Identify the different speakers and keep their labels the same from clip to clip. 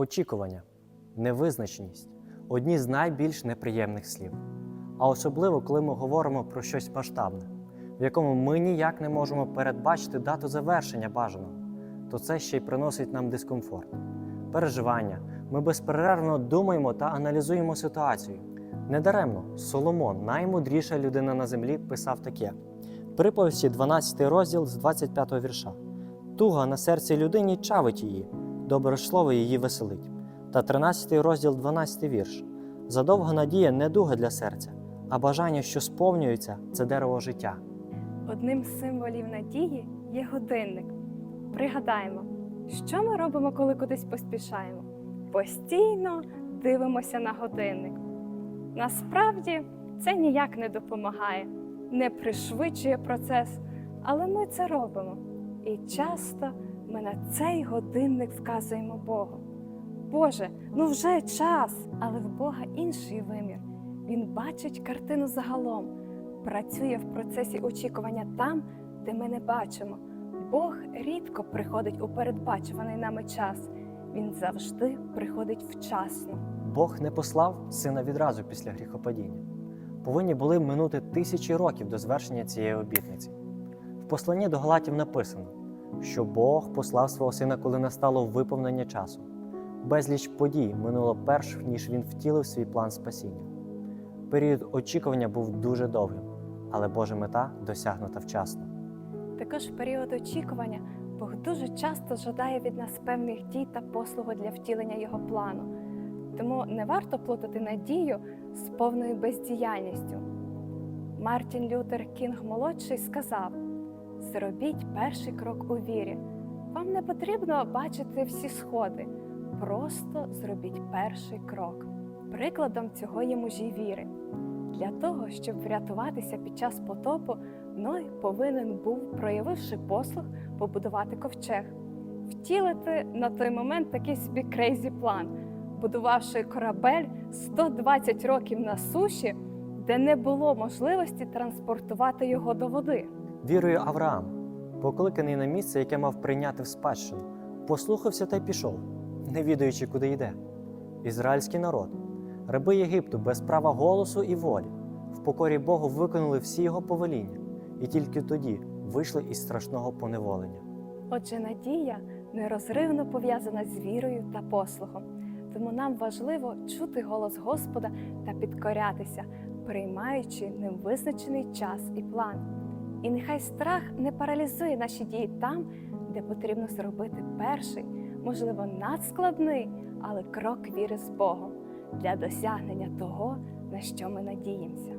Speaker 1: Очікування, невизначеність одні з найбільш неприємних слів. А особливо, коли ми говоримо про щось масштабне, в якому ми ніяк не можемо передбачити дату завершення бажаного, то це ще й приносить нам дискомфорт, переживання. Ми безперервно думаємо та аналізуємо ситуацію. Недаремно Соломон, наймудріша людина на землі, писав таке: приповісті 12 розділ з 25 вірша. Туга на серці людині чавить її, добре слово її веселить. Та 13 розділ, 12 вірш. Задовга надія не дуга для серця, а бажання, що сповнюється, це дерево життя.
Speaker 2: Одним з символів надії є годинник. Пригадаємо, що ми робимо, коли кудись поспішаємо. Постійно дивимося на годинник. Насправді це ніяк не допомагає, не пришвидшує процес, але ми це робимо. І часто ми на цей годинник вказуємо Богу. Боже, ну вже час, але в Бога інший вимір. Він бачить картину загалом, працює в процесі очікування там, де ми не бачимо. Бог рідко приходить у передбачуваний нами час. Він завжди приходить вчасно.
Speaker 1: Бог не послав сина відразу після гріхопадіння. Повинні були минути тисячі років до звершення цієї обітниці. В посланні до Галатів написано, що Бог послав свого сина, коли настало виповнення часу. Безліч подій минуло перш, ніж він втілив свій план спасіння. Період очікування був дуже довгим, але Божа мета досягнута вчасно.
Speaker 2: Також в період очікування Бог дуже часто жадає від нас певних дій та послугу для втілення його плану. Тому не варто плутати надію з повною бездіяльністю. Мартін Лютер Кінг молодший сказав: зробіть перший крок у вірі. Вам не потрібно бачити всі сходи, просто зробіть перший крок. Прикладом цього є мужі віри. Для того, щоб врятуватися під час потопу, Ной повинен був, проявивши послуг, побудувати ковчег, втілити на той момент такий собі крейзі план, будувавши корабель 120 років на суші, де не було можливості транспортувати його до води.
Speaker 1: Вірою Авраам, покликаний на місце, яке мав прийняти в спадщину, послухався та й пішов, не відаючи, куди йде. Ізраїльський народ, раби Єгипту без права голосу і волі, в покорі Богу виконали всі його повеління, і тільки тоді вийшли із страшного поневолення.
Speaker 2: Отже, надія нерозривно пов'язана з вірою та послухом. Тому нам важливо чути голос Господа та підкорятися, приймаючи невизначений час і план. І нехай страх не паралізує наші дії там, де потрібно зробити перший, можливо, надскладний, але крок віри з Богом для досягнення того, на що ми надіємося.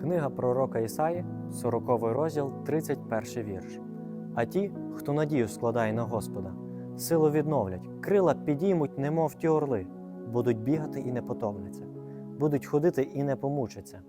Speaker 1: Книга пророка Ісаї, 40 розділ, 31 вірш. А ті, хто надію складає на Господа, силу відновлять, крила підіймуть, немов ті орли, будуть бігати і не потомляться, будуть ходити і не помучаться,